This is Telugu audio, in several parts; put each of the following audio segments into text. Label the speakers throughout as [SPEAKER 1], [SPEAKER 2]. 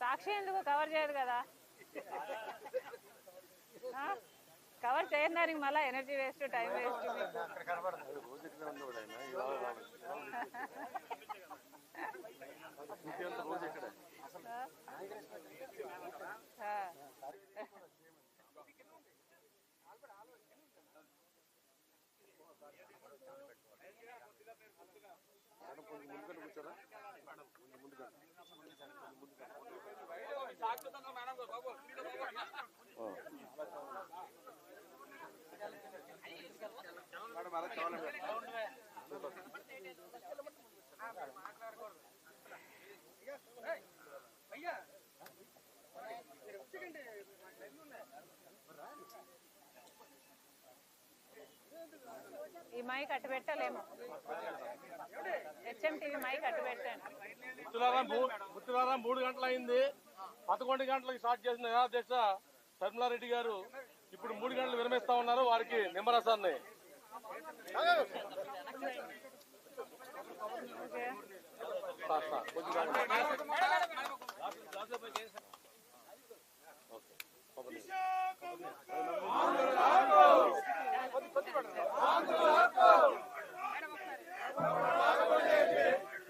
[SPEAKER 1] సాక్షి ఎందుకు? కవర్ చేయదు కదా? కవర్ చేయని దానికి మళ్ళీ ఎనర్జీ వేస్ట్ టైం వేస్ట్
[SPEAKER 2] ఇట్లా ఉండేవాడు ఆయన ఇవాళ రాలేదు. ఇంకేంత రోజు ఇక్కడ మేడం కొంచెం కొంచెం ముందుకంటే మేడం అలా కావాలి మేడం.
[SPEAKER 1] ఈ మైక్ అట్టు పెట్టలేము. హెచ్ఎం టీవీ మైక్ పెట్టండి
[SPEAKER 3] ముత్తులారా మూడు గంటలు అయింది పదకొండు గంటలకు స్టార్ట్ చేసిన నిరాధ్యక్ష శర్మిలారెడ్డి గారు ఇప్పుడు మూడు గంటలు విరమిస్తా ఉన్నారు వారికి నిమ్మరసాన్ని.
[SPEAKER 1] ఓకే
[SPEAKER 3] సార్, సార్, కొంచెం ఆగండి. ఓకే, ఒక నిమిషం.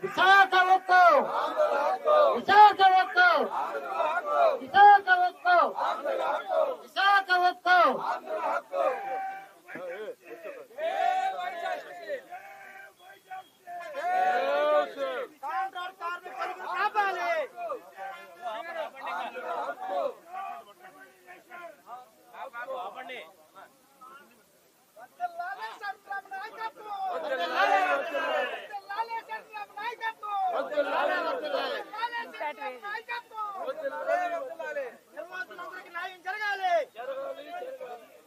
[SPEAKER 4] విశాఖవత్తం విశాఖవత్తం విశాఖవత్తం విశాఖవత్తం నిర్వాసితులందరికీ న్యాయం జరగాలి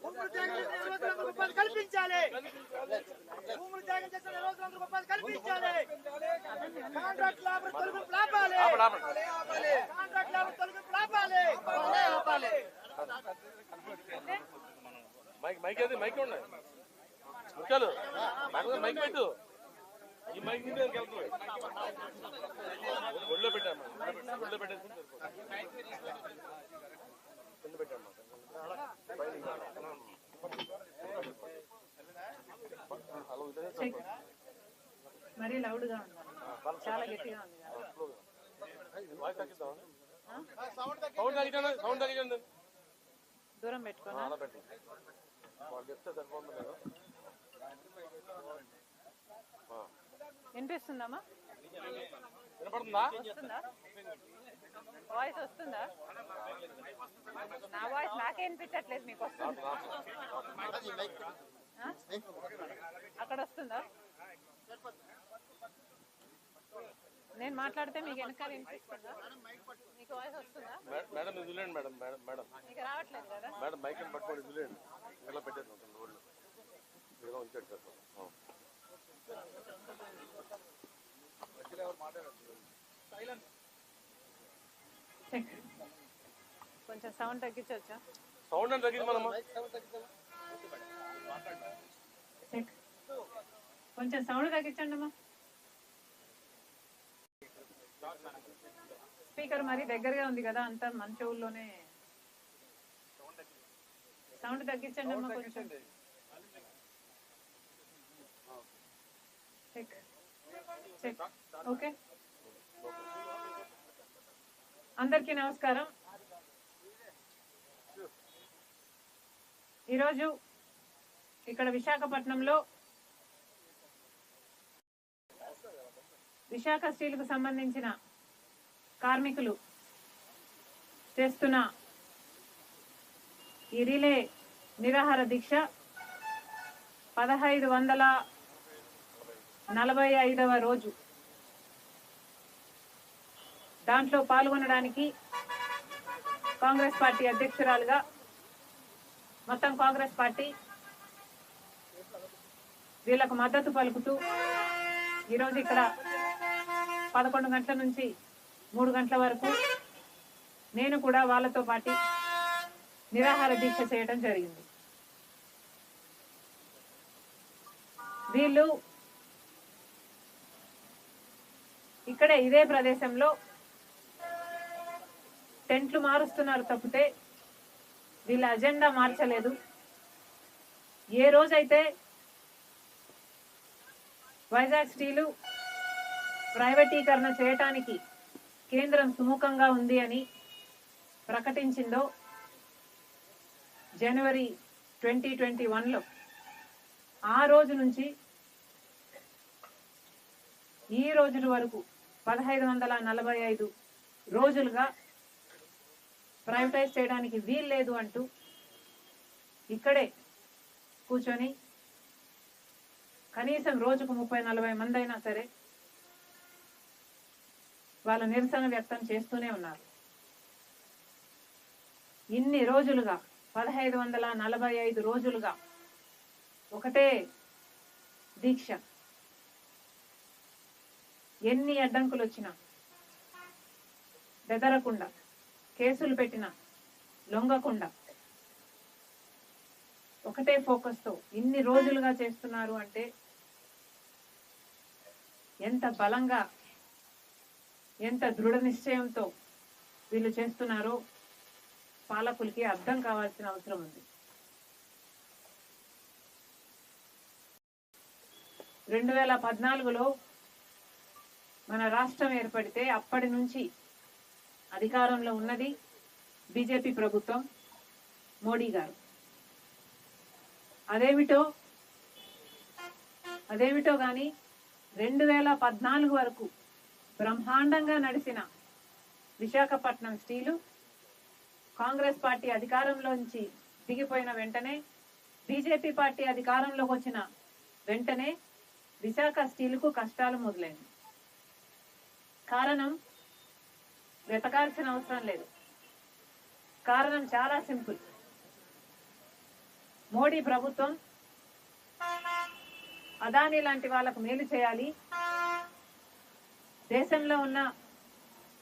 [SPEAKER 4] భూములు త్యాగం చేసిన నిర్వాసితులందరికీ ఉపాధి కల్పించాలి భూములు త్యాగం చేసిన నిర్వాసితులందరికీ ఉపాధి కల్పించాలి కాంట్రాక్ట్ లేబర్ తొలగింపు ఆపాలి కాంట్రాక్ట్ లేబర్ తొలగింపు ఆపాలి ఆపాలి
[SPEAKER 3] మైక్ ఏది మైక్ ఉన్నాయి ముత్యాలు. మైక్ పెట్టు. ఈ మైక్ మీద వెళ్తుంది ఒళ్ళో పెట్టాము ఒళ్ళో పెట్టేసి కింద పెట్టాము.
[SPEAKER 1] మరీ లౌడ్గా ఉంది. చాలా గట్టిగా ఉంది కదా.
[SPEAKER 3] వాయిస్ తగ్గిద్దాం సౌండ్ తగ్గించండి సౌండ్ తగ్గించండి
[SPEAKER 1] దూరం పెట్టుకోనా?
[SPEAKER 3] వాళ్ళు చెప్తే సరిపోతుంది.
[SPEAKER 1] వినిపిస్తుందమ్మా?
[SPEAKER 3] వినపడుతుందా?
[SPEAKER 1] వస్తుందా? వాయిస్ వస్తుందా? నా వాయిస్ నాకే వినిపించట్లేదు మీకు వస్తుందా? అక్కడ వస్తుందా? నేను మాట్లాడితే మీకు వెనకాల వినిపిస్తుందా? మీకు వాయిస్ వస్తుందా?
[SPEAKER 3] మేడం ఇది మేడం మేడం మేడం.
[SPEAKER 1] మీకు రావట్లేదు కదా?
[SPEAKER 3] మేడం మైక్ పట్టుకోండి ఇది ఇలా పెట్టేది ఉంటుంది రోడ్లు ఇలా ఉంచాడు సార్. ఆ.
[SPEAKER 1] చెక్. కొంచెం సౌండ్ తగ్గించవచ్చా?
[SPEAKER 3] సౌండ్ అని తగ్గింది మనము
[SPEAKER 1] చెక్. కొంచెం సౌండ్ తగ్గించండి అమ్మా. స్పీకర్ మరి దగ్గరగా ఉంది కదా అంతా మన చెవుల్లోనే సౌండ్ తగ్గించండి అమ్మా కొంచెం. చెక్ చెక్ ఓకే అందరికీ నమస్కారం. ఈరోజు ఇక్కడ విశాఖపట్నంలో విశాఖ స్టీల్కు సంబంధించిన కార్మికులు చేస్తున్న ఈ రిలే నిరాహార దీక్ష పదహైదు వందల నలభై ఐదవ రోజు. దాంట్లో పాల్గొనడానికి కాంగ్రెస్ పార్టీ అధ్యక్షురాలుగా మొత్తం కాంగ్రెస్ పార్టీ వీళ్ళకు మద్దతు పలుకుతూ ఈరోజు ఇక్కడ పదకొండు గంటల నుంచి మూడు గంటల వరకు నేను కూడా వాళ్ళతో పాటు నిరాహార దీక్ష చేయడం జరిగింది. వీళ్ళు ఇక్కడే ఇదే ప్రదేశంలో టెంట్లు మారుస్తున్నారు తప్పితే వీళ్ళ అజెండా మార్చలేదు. ఏ రోజైతే వైజాగ్ స్టీలు ప్రైవేటీకరణ చేయటానికి కేంద్రం సుముఖంగా ఉంది అని ప్రకటించిందో జనవరి ట్వంటీ ట్వంటీ వన్లో. ఆ రోజు నుంచి ఈ రోజుల వరకు పదహైదు వందల నలభై ఐదు రోజులుగా ప్రైవేటైజ్ చేయడానికి వీల్లేదు అంటూ ఇక్కడే కూర్చొని కనీసం రోజుకు ముప్పై నలభై మంది అయినా సరే వాళ్ళ నిరసన వ్యక్తం చేస్తూనే ఉన్నారు. ఇన్ని రోజులుగా పదహైదు వందల నలభై ఐదు రోజులుగా ఒకటే దీక్ష. ఎన్ని అడ్డంకులు వచ్చినా బెదరకుండా కేసులు పెట్టినా లొంగకుండా ఒకటే ఫోకస్తో ఇన్ని రోజులుగా చేస్తున్నారు అంటే ఎంత బలంగా ఎంత దృఢ నిశ్చయంతో వీళ్ళు చేస్తున్నారో పాలకులకి అర్థం కావాల్సిన అవసరం ఉంది. రెండు వేల పద్నాలుగులో మన రాష్ట్రం ఏర్పడితే అప్పటి నుంచి అధికారంలో ఉన్నది బీజేపీ ప్రభుత్వం మోడీ గారు. అదేమిటో అదేమిటో కానీ రెండు వేల పద్నాలుగు వరకు బ్రహ్మాండంగా నడిచిన విశాఖపట్నం స్టీలు కాంగ్రెస్ పార్టీ అధికారంలోంచి దిగిపోయిన వెంటనే బీజేపీ పార్టీ అధికారంలోకి వచ్చిన వెంటనే విశాఖ స్టీలుకు కష్టాలు మొదలైంది. కారణం వెతకాల్సిన అవసరం లేదు. కారణం చాలా సింపుల్. మోడీ ప్రభుత్వం అదానీ లాంటి వాళ్ళకు మేలు చేయాలి. దేశంలో ఉన్న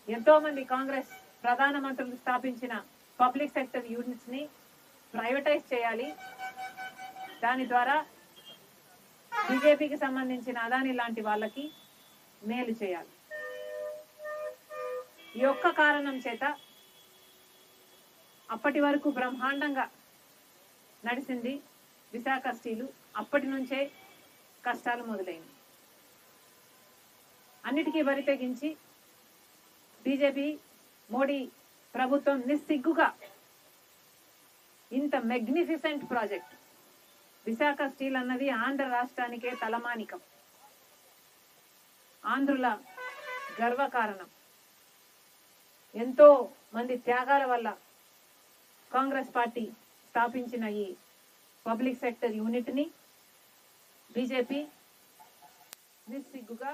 [SPEAKER 1] ఎంతో మంది కాంగ్రెస్ ప్రధానమంత్రులు స్థాపించిన పబ్లిక్ సెక్టర్ యూనిట్స్ని ప్రైవేటైజ్ చేయాలి. దాని ద్వారా బీజేపీకి సంబంధించిన అదాని లాంటి వాళ్ళకి మేలు చేయాలి. ఈ ఒక్క కారణం చేత అప్పటి వరకు బ్రహ్మాండంగా నడిచింది విశాఖ స్టీలు. అప్పటి నుంచే కష్టాలు మొదలైంది అన్నిటికీ బరి తెగించి బీజేపీ మోడీ ప్రభుత్వం నిస్సిగ్గుగా ఇంత మెగ్నిఫిసెంట్ ప్రాజెక్ట్ విశాఖ స్టీల్ అన్నది ఆంధ్ర రాష్ట్రానికే తలమానికం. ఆంధ్రుల గర్వకారణం ఎంతో మంది త్యాగాల వల్ల కాంగ్రెస్ పార్టీ స్థాపించిన ఈ పబ్లిక్ సెక్టర్ యూనిట్ని బీజేపీ నిస్సిగ్గుగా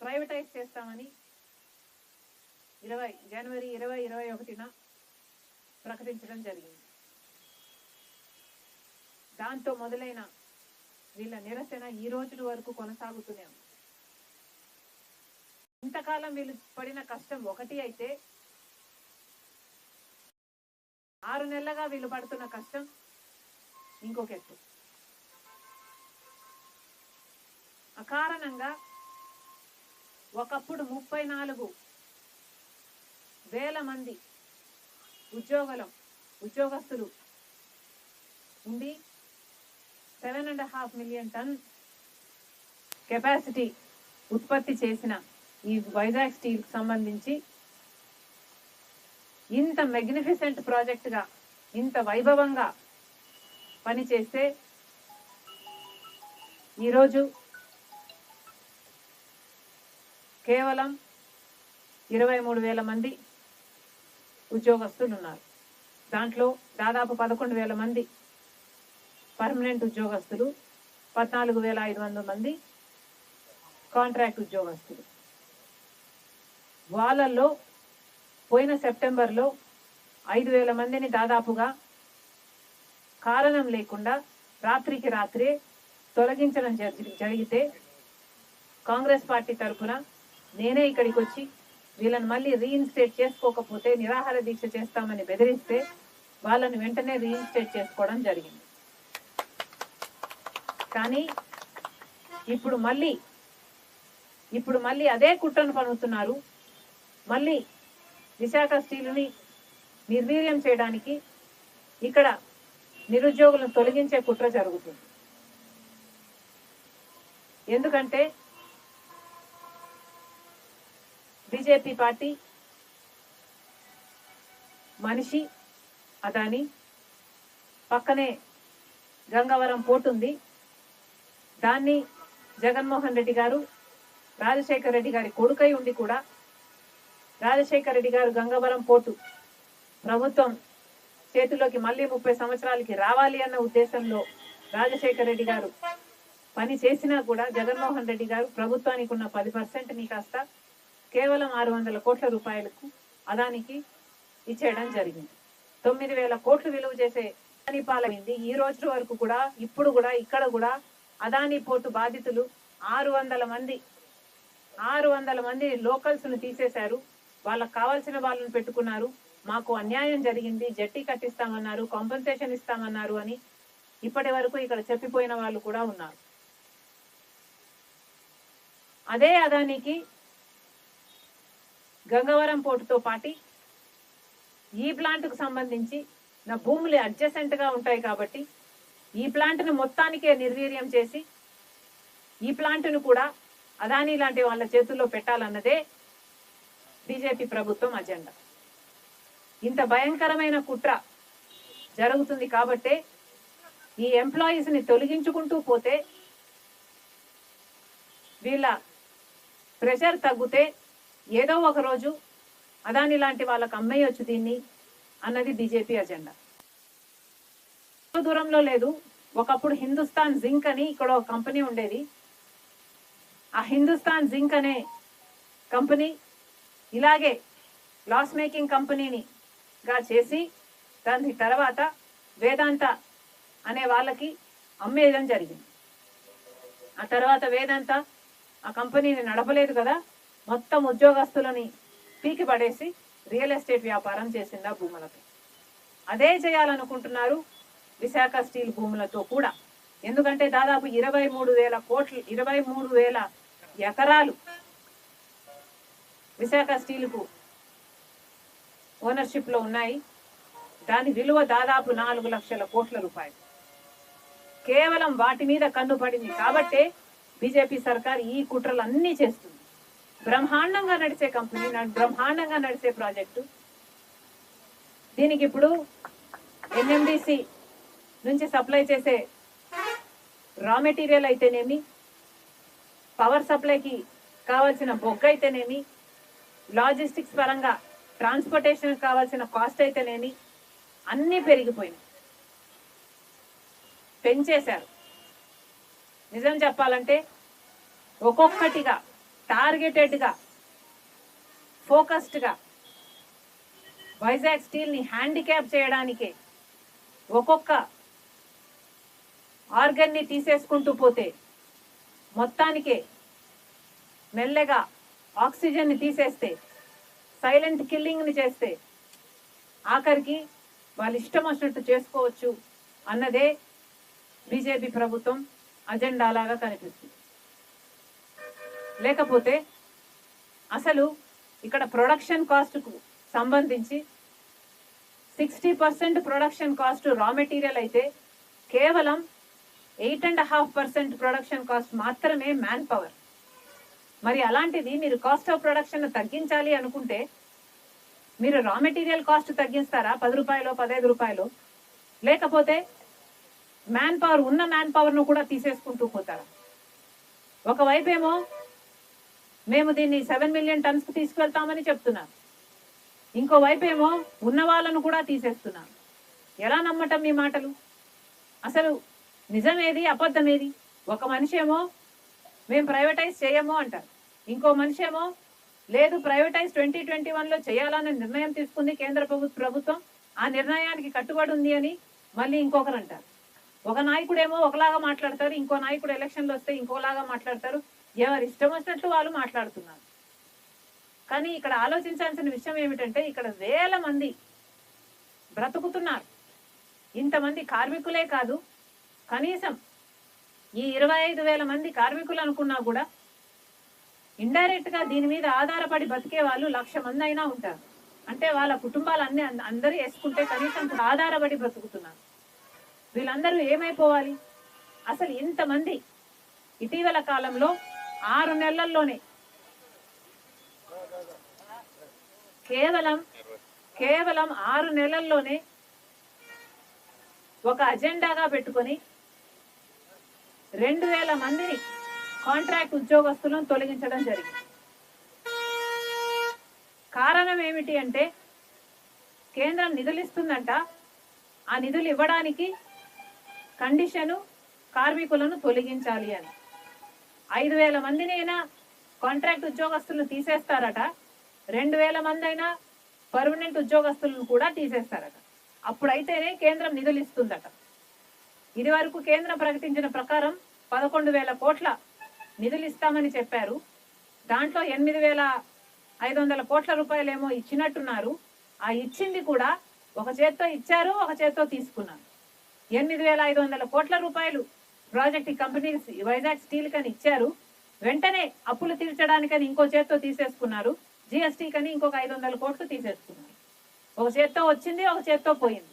[SPEAKER 1] ప్రైవేటైజ్ చేస్తామని ఇరవై జనవరి ఇరవై ఇరవై ఒకటిన ప్రకటించడం జరిగింది. దాంతో మొదలైన వీళ్ళ నిరసన ఈ రోజుల వరకు కొనసాగుతూనే ఉంది. ఇంతకాలం వీళ్ళు పడిన కష్టం ఒకటి అయితే ఆరు నెలలుగా వీళ్ళు పడుతున్న కష్టం ఇంకొక ఎత్తు. అకారణంగా ఒకప్పుడు ముప్పై నాలుగు వేల మంది ఉద్యోగులు ఉద్యోగస్తులు ఉండి seven and half million ton capacity ఉత్పత్తి చేసిన ఈ వైజాగ్ స్టీల్ సంబంధించి ఇంత మెగ్నిఫిసెంట్ ప్రాజెక్టుగా ఇంత వైభవంగా పనిచేస్తే ఈరోజు కేవలం ఇరవై మూడు వేల మంది ఉద్యోగస్తులు ఉన్నారు దాంట్లో దాదాపు పదకొండు వేల మంది పర్మనెంట్ ఉద్యోగస్తులు పద్నాలుగు వేల ఐదు వందల మంది కాంట్రాక్ట్ ఉద్యోగస్తులు. వాళ్ళల్లో పోయిన సెప్టెంబర్లో ఐదు వేల మందిని దాదాపుగా కారణం లేకుండా రాత్రికి రాత్రే తొలగించడం జరిగితే కాంగ్రెస్ పార్టీ తరఫున నేనే ఇక్కడికి వచ్చి వీళ్ళని మళ్ళీ రీఇన్స్టేట్ చేసుకోకపోతే నిరాహార దీక్ష చేస్తామని బెదిరిస్తే వాళ్ళని వెంటనే రీఇన్స్టేట్ చేసుకోవడం జరిగింది. కానీ ఇప్పుడు మళ్ళీ ఇప్పుడు మళ్ళీ అదే కుట్రను పనుతున్నారు మళ్ళీ విశాఖ స్టీలుని నిర్వీర్యం చేయడానికి ఇక్కడ నిరుద్యోగులను తొలగించే కుట్ర జరుగుతుంది. ఎందుకంటే బీజేపీ పార్టీ మనిషి అదాని. పక్కనే గంగవరం పోర్టు ఉంది. దాన్ని జగన్మోహన్ రెడ్డి గారు రాజశేఖర్ రెడ్డి గారి కొడుకై ఉండి కూడా రాజశేఖర్ రెడ్డి గారు గంగవరం పోర్టు ప్రభుత్వం చేతిలోకి మళ్ళీ ముప్పై సంవత్సరాలకి రావాలి అన్న ఉద్దేశంలో రాజశేఖర్ రెడ్డి గారు పని చేసినా కూడా జగన్మోహన్ రెడ్డి గారు ప్రభుత్వానికి ఉన్న పది పర్సెంట్ని కాస్త కేవలం ఆరు వందల కోట్ల రూపాయలకు అదానికి ఇచ్చేయడం జరిగింది. తొమ్మిది వేల కోట్లు విలువ చేసే అదాని పాలైంది. ఈ రోజు వరకు కూడా ఇప్పుడు కూడా ఇక్కడ కూడా అదాని పోర్టు బాధితులు ఆరు వందల మంది ఆరు వందల మంది లోకల్స్ను తీసేశారు. వాళ్ళకి కావాల్సిన వాళ్ళని పెట్టుకున్నారు. మాకు అన్యాయం జరిగింది. జట్టి కట్టిస్తామన్నారు కాంపెన్సేషన్ ఇస్తామన్నారు అని ఇప్పటి వరకు ఇక్కడ చెప్పిపోయిన వాళ్ళు కూడా ఉన్నారు. అదే అదానికి గంగవరం పోర్టుతో పాటి ఈ ప్లాంట్కు సంబంధించి నా భూములు అడ్జసెంట్గా ఉంటాయి కాబట్టి ఈ ప్లాంట్ను మొత్తానికే నిర్వీర్యం చేసి ఈ ప్లాంట్ను కూడా అదానీ లాంటి వాళ్ళ చేతుల్లో పెట్టాలన్నదే బీజేపీ ప్రభుత్వం అజెండా. ఇంత భయంకరమైన కుట్ర జరుగుతుంది కాబట్టే ఈ ఎంప్లాయీస్ని తొలగించుకుంటూ పోతే వీళ్ళ ప్రెషర్ తగ్గితే ఏదో ఒక రోజు అదాని లాంటి వాళ్ళకు అమ్మేయొచ్చు దీన్ని అన్నది బీజేపీ అజెండా. దూరంలో లేదు. ఒకప్పుడు హిందుస్థాన్ జింక్ అని ఇక్కడ ఒక కంపెనీ ఉండేది. ఆ హిందుస్థాన్ జింక్ అనే కంపెనీ ఇలాగే లాస్ మేకింగ్ కంపెనీనిగా చేసి దాని తర్వాత వేదాంత అనే వాళ్ళకి అమ్మేయడం జరిగింది. ఆ తర్వాత వేదాంత ఆ కంపెనీని నడపలేదు కదా. మొత్తం ఉద్యోగస్తులని పీకి పడేసి రియల్ ఎస్టేట్ వ్యాపారం చేసిందా భూములతో. అదే చేయాలనుకుంటున్నారు విశాఖ స్టీల్ భూములతో కూడా. ఎందుకంటే దాదాపు ఇరవై మూడు వేల కోట్లు ఇరవై మూడు వేల ఎకరాలు విశాఖ స్టీల్కు ఓనర్షిప్లో ఉన్నాయి. దాని విలువ దాదాపు నాలుగు లక్షల కోట్ల రూపాయలు. కేవలం వాటి మీద కన్ను పడింది కాబట్టే బీజేపీ సర్కార్ ఈ కుట్రలు అన్నీ చేస్తుంది. బ్రహ్మాండంగా నడిచే కంపెనీ బ్రహ్మాండంగా నడిచే ప్రాజెక్టు. దీనికి ఇప్పుడు ఎన్ఎండిసి నుంచి సప్లై చేసే రా మెటీరియల్ అయితేనేమి పవర్ సప్లైకి కావాల్సిన బొగ్గ అయితేనేమి లాజిస్టిక్స్ పరంగా ట్రాన్స్పోర్టేషన్ కావాల్సిన కాస్ట్ అయితేనేమి అన్నీ పెరిగిపోయినాయి. పెంచేశారు. నిజం చెప్పాలంటే ఒక్కొక్కటిగా టార్గెటెడ్గా ఫోకస్డ్గా వైజాగ్ స్టీల్ని హ్యాండిక్యాప్ చేయడానికే ఒక్కొక్క ఆర్గన్ని తీసేసుకుంటూ పోతే మొత్తానికే మెల్లగా ఆక్సిజన్ని తీసేస్తే సైలెంట్ కిల్లింగ్ని చేస్తే ఆఖరికి వాళ్ళు ఇష్టం వచ్చినట్టు చేసుకోవచ్చు అన్నదే బీజేపీ ప్రభుత్వం అజెండా లాగా కనిపిస్తుంది. లేకపోతే అసలు ఇక్కడ ప్రొడక్షన్ కాస్ట్కు సంబంధించి sixty percent production cost raw material అయితే కేవలం eight and half percent production cost మాత్రమే మ్యాన్ పవర్ మరి అలాంటిది మీరు కాస్ట్ ఆఫ్ ప్రొడక్షన్ తగ్గించాలి అనుకుంటే మీరు రా మెటీరియల్ కాస్ట్ తగ్గిస్తారా? పది రూపాయలు పదహైదు రూపాయలు? లేకపోతే మ్యాన్ పవర్ ఉన్న మ్యాన్ పవర్ను కూడా తీసేసుకుంటూ పోతారా? ఒకవైపు ఏమో మేము దీన్ని సెవెన్ మిలియన్ టన్స్కు తీసుకెళ్తామని చెప్తున్నారు ఇంకోవైపు ఏమో ఉన్న వాళ్ళను కూడా తీసేస్తున్నారు ఎలా నమ్మటం మీ మాటలు? అసలు నిజమేది అబద్ధమేది? ఒక మనిషి ఏమో మేము ప్రైవేటైజ్ చేయము అంటారు. ఇంకో మనిషి ఏమో లేదు ప్రైవేటైజ్ ట్వంటీ ట్వంటీ వన్లో చేయాలనే నిర్ణయం తీసుకుంది కేంద్ర ప్రభుత్వం. ఆ నిర్ణయానికి కట్టుబడి ఉంది అని మళ్ళీ ఇంకొకరు అంటారు. ఒక నాయకుడేమో ఒకలాగా మాట్లాడతారు ఇంకో నాయకుడు ఎలక్షన్లు వస్తే ఇంకోలాగా మాట్లాడతారు. ఎవరి ఇష్టం వచ్చినట్లు వాళ్ళు మాట్లాడుతున్నారు. కానీ ఇక్కడ ఆలోచించాల్సిన విషయం ఏమిటంటే ఇక్కడ వేల మంది బ్రతుకుతున్నారు. ఇంతమంది కార్మికులే కాదు కనీసం ఈ ఇరవై ఐదు వేల మంది కార్మికులు అనుకున్నా కూడా ఇండైరెక్ట్గా దీని మీద ఆధారపడి బతికే వాళ్ళు లక్ష మంది అయినా ఉంటారు. అంటే వాళ్ళ కుటుంబాలు అన్ని అందరూ వేసుకుంటే కనీసం ఆధారపడి బ్రతుకుతున్నారు. వీళ్ళందరూ ఏమైపోవాలి? అసలు ఇంతమంది ఇటీవల కాలంలో ఆరు నెలల్లోనే. కేవలం కేవలం ఆరు నెలల్లోనే ఒక అజెండాగా పెట్టుకొని రెండు వేల మందిని కాంట్రాక్ట్ ఉద్యోగస్తులను తొలగించడం జరిగింది. కారణం ఏమిటి అంటే కేంద్రం నిధులు ఇస్తుందంట ఆ నిధులు ఇవ్వడానికి కండిషను కార్మికులను తొలగించాలి అని. ఐదు వేల మందినైనా కాంట్రాక్ట్ ఉద్యోగస్తులను తీసేస్తారట. రెండు వేల మంది అయినా పర్మనెంట్ ఉద్యోగస్తులను కూడా తీసేస్తారట. అప్పుడైతేనే కేంద్రం నిధులు ఇస్తుందట ఇది వరకు కేంద్రం ప్రకటించిన ప్రకారం పదకొండు వేల కోట్ల నిధులు ఇస్తామని చెప్పారు. దాంట్లో ఎనిమిది వేల ఐదు వందల కోట్ల రూపాయలేమో ఇచ్చినట్టున్నారు. ఆ ఇచ్చింది కూడా ఒక చేత్తో ఇచ్చారు ఒక చేత్తో తీసుకున్నారు. ఎనిమిది వేల ఐదు వందల కోట్ల రూపాయలు ప్రాజెక్ట్ కంపెనీస్ వైజాగ్ స్టీల్ కని ఇచ్చారు. వెంటనే అప్పులు తీర్చడానికని ఇంకో చేత్తో తీసేసుకున్నారు. జిఎస్టీ కని ఇంకొక ఐదు వందల కోట్లు తీసేసుకున్నారు. ఒక చేత్తో వచ్చింది ఒక చేత్తో పోయింది.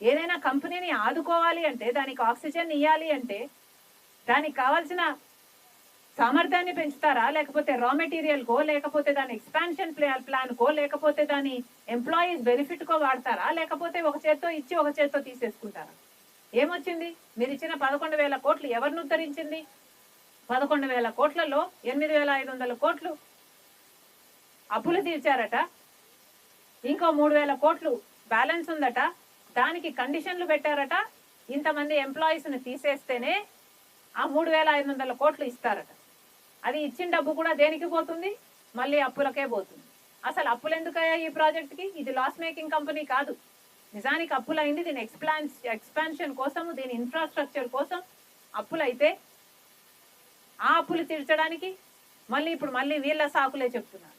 [SPEAKER 1] ఏదైనా కంపెనీని ఆదుకోవాలి అంటే దానికి ఆక్సిజన్ ఇవ్వాలి అంటే దానికి కావాల్సిన సామర్థ్యాన్ని పెంచుతారా? లేకపోతే రా మెటీరియల్ కో లేకపోతే దాని ఎక్స్పాన్షన్ ప్లాన్ కో లేకపోతే దాని ఎంప్లాయీస్ బెనిఫిట్ కో వాడతారా? లేకపోతే ఒక చేత్తో ఇచ్చి ఒక చేత్తో తీసేసుకుంటారా? ఏమొచ్చింది? మీరు ఇచ్చిన పదకొండు వేల కోట్లు ఎవరిని ఉద్ధరించింది? పదకొండు వేల కోట్లలో ఎనిమిది వేల ఐదు వందల కోట్లు అప్పులు తీర్చారట. ఇంకో మూడు వేల కోట్లు బ్యాలెన్స్ ఉందట. దానికి కండిషన్లు పెట్టారట. ఇంతమంది ఎంప్లాయీస్ని తీసేస్తేనే ఆ మూడు వేల ఐదు వందల కోట్లు ఇస్తారట. అది ఇచ్చిన డబ్బు కూడా దేనికి పోతుంది? మళ్ళీ అప్పులకే పోతుంది. అసలు అప్పులు ఎందుకయ్యా ఈ ప్రాజెక్ట్కి? ఇది లాస్ మేకింగ్ కంపెనీ కాదు. నిజానికి అప్పులైంది. దీని ఎక్స్ప్లాన్ ఎక్స్పాన్షన్ కోసము దీని ఇన్ఫ్రాస్ట్రక్చర్ కోసం అప్పులైతే ఆ అప్పులు తీర్చడానికి మళ్ళీ ఇప్పుడు మళ్ళీ వీళ్ళ సాకులే చెప్తున్నారు.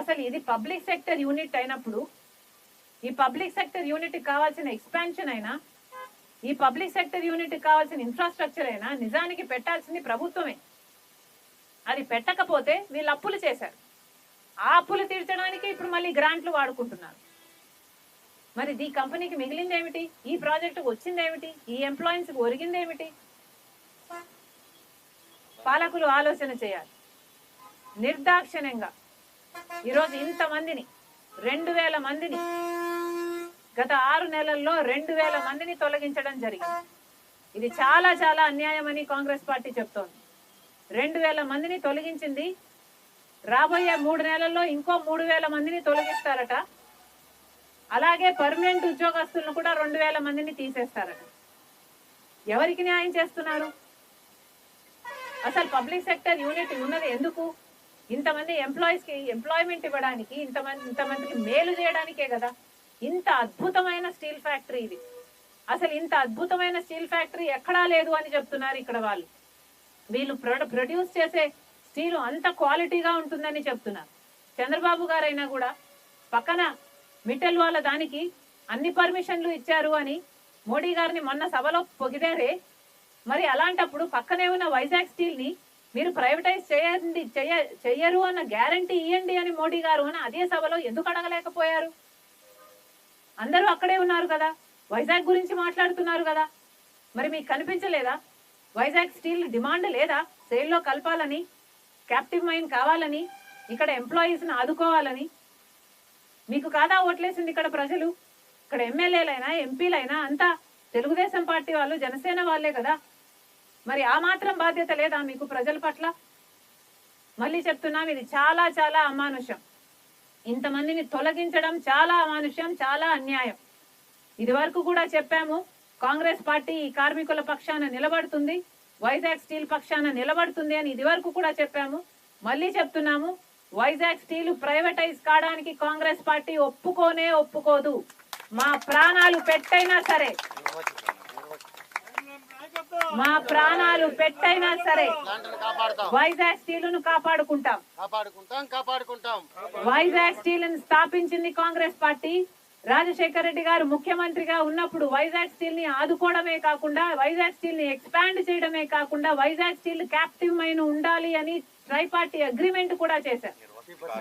[SPEAKER 1] అసలు ఇది పబ్లిక్ సెక్టర్ యూనిట్ అయినప్పుడు ఈ పబ్లిక్ సెక్టర్ యూనిట్ కావాల్సిన ఎక్స్పాన్షన్ అయినా ఈ పబ్లిక్ సెక్టర్ యూనిట్ కావాల్సిన ఇన్ఫ్రాస్ట్రక్చర్ అయినా నిజానికి పెట్టాల్సింది ప్రభుత్వమే. అది పెట్టకపోతే వీళ్ళు అప్పులు చేశారు. ఆ అప్పులు తీర్చడానికి ఇప్పుడు మళ్ళీ గ్రాంట్లు వాడుకుంటున్నారు. మరి ఈ కంపెనీకి మిగిలింది ఏమిటి ఈ ప్రాజెక్టుకు వచ్చింది ఏమిటి ఈ ఎంప్లాయీస్కి ఒరిగింది ఏమిటి పాలకులు ఆలోచన చేయాలి. నిర్దాక్షిణ్యంగా. ఈరోజు ఇంతమందిని రెండు వేల మందిని గత ఆరు నెలల్లో రెండు వేల మందిని తొలగించడం జరిగింది. ఇది చాలా చాలా అన్యాయమని కాంగ్రెస్ పార్టీ చెప్తోంది. రెండు వేల మందిని తొలగించింది. రాబోయే మూడు నెలల్లో ఇంకో మూడు వేల మందిని తొలగిస్తారట. అలాగే పర్మనెంట్ ఉద్యోగస్తులను కూడా రెండు వేల మందిని తీసేస్తారట. ఎవరికి న్యాయం చేస్తున్నారు? అసలు పబ్లిక్ సెక్టర్ యూనిట్ ఉన్నది ఎందుకు? ఇంతమంది ఎంప్లాయీస్కి ఎంప్లాయ్మెంట్ ఇవ్వడానికి ఇంతమంది ఇంతమందికి మేలు చేయడానికే కదా. ఇంత అద్భుతమైన స్టీల్ ఫ్యాక్టరీ ఇది. అసలు ఇంత అద్భుతమైన స్టీల్ ఫ్యాక్టరీ ఎక్కడా లేదు అని చెప్తున్నారు ఇక్కడ వాళ్ళు. వీళ్ళు ప్రొడ ప్రొడ్యూస్ చేసే స్టీలు అంత క్వాలిటీగా ఉంటుందని చెప్తున్నారు. చంద్రబాబు గారైనా కూడా పక్కన మిట్టల్ వాళ్ళ దానికి అన్ని పర్మిషన్లు ఇచ్చారు అని మోడీ గారిని మొన్న సభలో పొగిదారే మరి అలాంటప్పుడు పక్కనే ఉన్న వైజాగ్ స్టీల్ని మీరు ప్రైవేటైజ్ చేయండి చెయ్య చెయ్యరు అన్న గ్యారంటీ ఇవ్వండి అని మోడీ గారు అని అదే సభలో ఎందుకు అడగలేకపోయారు? అందరూ అక్కడే ఉన్నారు కదా వైజాగ్ గురించి మాట్లాడుతున్నారు కదా. మరి మీకు కనిపించలేదా? వైజాగ్ స్టీల్ డిమాండ్ లేదా? సేల్లో కలపాలని క్యాప్టివ్ మైన్ కావాలని ఇక్కడ ఎంప్లాయీస్ని ఆదుకోవాలని మీకు కాదా ఓట్లేసింది ఇక్కడ ప్రజలు? ఇక్కడ ఎమ్మెల్యేలైనా ఎంపీలైనా అంతా తెలుగుదేశం పార్టీ వాళ్ళు జనసేన వాళ్ళే కదా. మరి ఆ మాత్రం బాధ్యత లేదా మీకు ప్రజల పట్ల? మళ్ళీ చెప్తున్నాం ఇది చాలా చాలా అమానుషం. ఇంతమందిని తొలగించడం చాలా అమానుష్యం చాలా అన్యాయం. ఇది వరకు కూడా చెప్పాము కాంగ్రెస్ పార్టీ ఈ కార్మికుల పక్షాన నిలబడుతుంది వైజాగ్ స్టీల్ పక్షాన నిలబడుతుంది అని ఇది వరకు కూడా చెప్పాము. మళ్ళీ చెప్తున్నాము వైజాగ్ స్టీల్ ప్రైవేటైజ్ కావడానికి కాంగ్రెస్ పార్టీ ఒప్పుకోనే ఒప్పుకోదు. మా ప్రాణాలు పెట్టైనా సరే. మా ప్రాణాలు పెట్టైనా సరే వైజాగ్ స్టీల్ను కాపాడుకుంటాం వైజాగ్ స్టీల్ని స్థాపించింది కాంగ్రెస్ పార్టీ. రాజశేఖర రెడ్డి గారు ముఖ్యమంత్రిగా ఉన్నప్పుడు వైజాగ్ స్టీల్ని ఆదుకోవడమే కాకుండా వైజాగ్ స్టీల్ని ఎక్స్పాండ్ చేయడమే కాకుండా వైజాగ్ స్టీల్ క్యాప్టివ్ మైన్ ఉండాలి అని ట్రై పార్టీ అగ్రిమెంట్ కూడా చేశారు.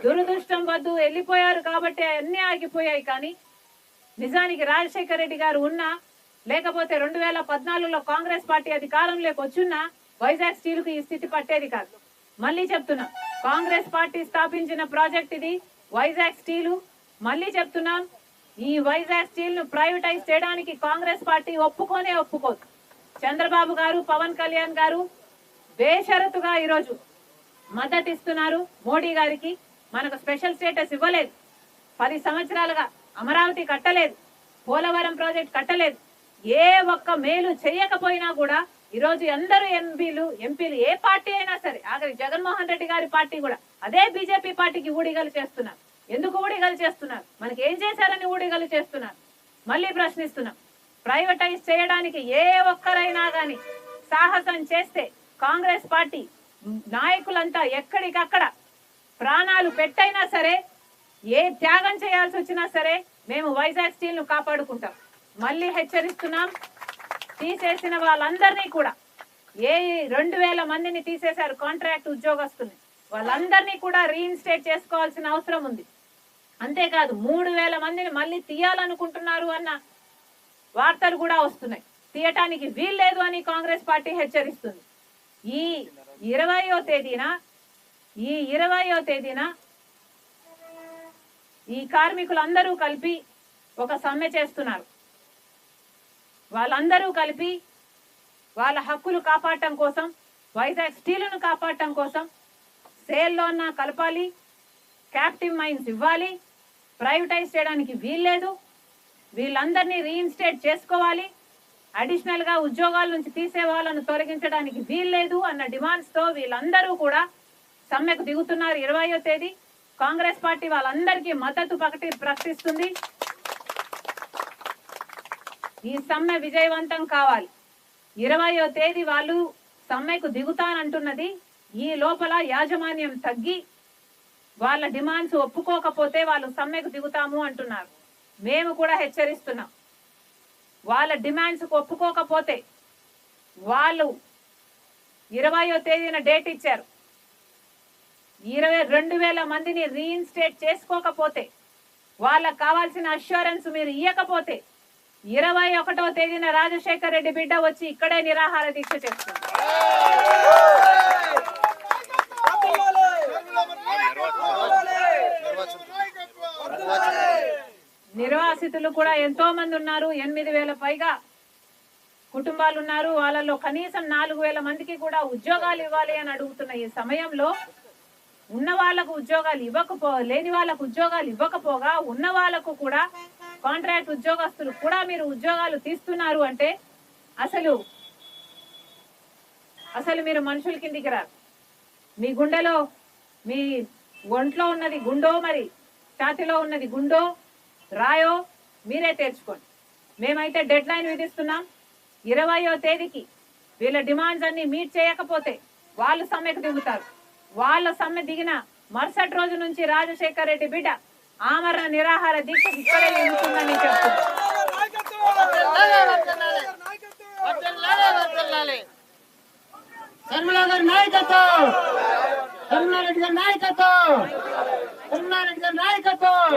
[SPEAKER 1] దురదృష్టం వద్దు వెళ్ళిపోయారు కాబట్టి అన్ని ఆగిపోయాయి కానీ నిజానికి రాజశేఖర రెడ్డి గారు ఉన్నా లేకపోతే రెండు వేల పద్నాలుగులో కాంగ్రెస్ పార్టీ అధికారంలోకి వచ్చున్నా వైజాగ్ స్టీల్కు ఈ స్థితి పట్టేది కాదు. మళ్ళీ చెప్తున్నా కాంగ్రెస్ పార్టీ స్థాపించిన ప్రాజెక్ట్ ఇది వైజాగ్ స్టీలు. మళ్ళీ చెప్తున్నాం ఈ వైజాగ్ స్టీల్ను ప్రైవేటైజ్ చేయడానికి కాంగ్రెస్ పార్టీ ఒప్పుకోనే ఒప్పుకోదు. చంద్రబాబు గారు పవన్ కళ్యాణ్ గారు బేషరతుగా ఈరోజు మద్దతు ఇస్తున్నారు. మోడీ గారికి మనకు స్పెషల్ స్టేటస్ ఇవ్వలేదు. పది సంవత్సరాలుగా అమరావతి కట్టలేదు. పోలవరం ప్రాజెక్ట్ కట్టలేదు. ఏ ఒక్క మేలు చేయకపోయినా కూడా ఈరోజు అందరూ ఎంపీలు ఎంపీలు ఏ పార్టీ అయినా సరే ఆఖరి జగన్మోహన్ రెడ్డి గారి పార్టీ కూడా అదే బీజేపీ పార్టీకి ఊడిగలు చేస్తున్నారు. ఎందుకు ఊడిగలు చేస్తున్నారు? మనకి ఏం చేశారని ఊడిగలు చేస్తున్నారు? మళ్ళీ ప్రశ్నిస్తున్నాం. ప్రైవేటైజ్ చేయడానికి ఏ ఒక్కరైనా కానీ సాహసం చేస్తే కాంగ్రెస్ పార్టీ నాయకులంతా ఎక్కడికక్కడ ప్రాణాలు పెట్టైనా సరే ఏ త్యాగం చేయాల్సి వచ్చినా సరే మేము వైజాగ్ స్టీల్ను కాపాడుకుంటాం. మళ్ళీ హెచ్చరిస్తున్నాం. తీసేసిన వాళ్ళందరినీ కూడా. ఏ రెండు వేల మందిని తీసేశారు కాంట్రాక్ట్ ఉద్యోగస్తుల్ని వాళ్ళందరినీ కూడా రీఇన్స్టేట్ చేసుకోవాల్సిన అవసరం ఉంది. అంతేకాదు మూడు వేల మందిని మళ్ళీ తీయాలనుకుంటున్నారు అన్న వార్తలు కూడా వస్తున్నాయి. తీయటానికి వీల్లేదు అని కాంగ్రెస్ పార్టీ హెచ్చరిస్తుంది. ఈ ఇరవయో తేదీన? ఈ ఇరవయో తేదీన? ఈ కార్మికులందరూ కలిపి ఒక సమ్మె చేస్తున్నారు. వాళ్ళందరూ కలిపి వాళ్ళ హక్కులు కాపాడటం కోసం వైజాగ్ స్టీలును కాపాడటం కోసం సేల్లోన కలపాలి క్యాప్టివ్ మైన్స్ ఇవ్వాలి ప్రైవేటైజ్ చేయడానికి వీల్లేదు వీళ్ళందరినీ రీఇన్స్టేట్ చేసుకోవాలి అడిషనల్గా ఉద్యోగాల నుంచి తీసే వాళ్ళను తొలగించడానికి వీల్లేదు అన్న డిమాండ్స్తో వీళ్ళందరూ కూడా సమ్మెకు దిగుతున్నారు. ఇరవయో తేదీ కాంగ్రెస్ పార్టీ వాళ్ళందరికీ మద్దతు ప్రకటి ప్రకటిస్తుంది. ఈ సమ్మె విజయవంతం కావాలి. ఇరవయో తేదీ వాళ్ళు సమ్మెకు దిగుతానంటున్నది. ఈ లోపల యాజమాన్యం తగ్గి వాళ్ళ డిమాండ్స్ ఒప్పుకోకపోతే వాళ్ళు సమ్మెకు దిగుతాము అంటున్నారు. మేము కూడా హెచ్చరిస్తున్నాం. వాళ్ళ డిమాండ్స్ ఒప్పుకోకపోతే వాళ్ళు ఇరవయో తేదీన డేట్ ఇచ్చారు. ఇరవై రెండు వేల మందిని రీఇన్స్టేట్ చేసుకోకపోతే వాళ్ళకు కావాల్సిన అష్యూరెన్స్ మీరు ఇవ్వకపోతే ఇరవై ఒకటో తేదీన రాజశేఖర్ రెడ్డి బిడ్డ వచ్చి ఇక్కడే నిరాహార దీక్ష చేస్తుంది. నిర్వాసితులు కూడా ఎంతో మంది ఉన్నారు. ఎనిమిది వేల పైగా కుటుంబాలు ఉన్నారు. వాళ్ళలో కనీసం నాలుగు వేల మందికి కూడా ఉద్యోగాలు ఇవ్వాలి అని అడుగుతున్న ఈ సమయంలో ఉన్న వాళ్ళకు ఉద్యోగాలు ఇవ్వకపో లేని వాళ్ళకు ఉద్యోగాలు ఇవ్వకపోగా ఉన్న వాళ్ళకు కూడా కాంట్రాక్ట్ ఉద్యోగస్తులు కూడా మీరు ఉద్యోగాలు తీస్తున్నారు అంటే అసలు అసలు మీరు మనుషుల కిందికి రారు. మీ గుండెలో మీ ఒంట్లో ఉన్నది గుండో మరి ఛాతిలో ఉన్నది గుండో రాయో మీరే తేల్చుకోండి. మేమైతే డెడ్ లైన్ విధిస్తున్నాం. ఇరవయో తేదీకి వీళ్ళ డిమాండ్స్ అన్ని మీట్ చేయకపోతే వాళ్ళు సమ్మెకు దిగుతారు. వాళ్ళ సమ్మె దిగిన మరుసటి రోజు నుంచి రాజశేఖర్ రెడ్డి బిడ్డ ఆమరణ నిరాహార దీక్ష ఇక్కడే ఎందుకుందని చెప్తున్నారు.
[SPEAKER 5] నాయకత్వం! శర్మిలారెడ్డి నాయకత్వం. నాయకత్వం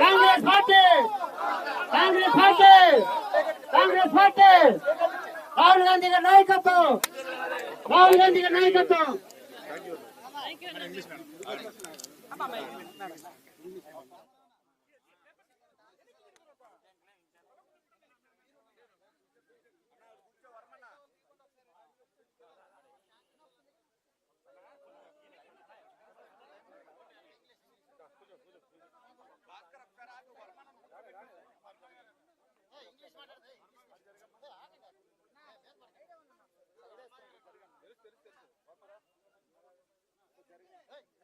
[SPEAKER 5] Congress party Congress party Congress party. Rahul Gandhi గారి నాయకత్వం. రాహుల్ గాంధీ గారి నాయకత్వం.
[SPEAKER 1] కాంగ్రెస్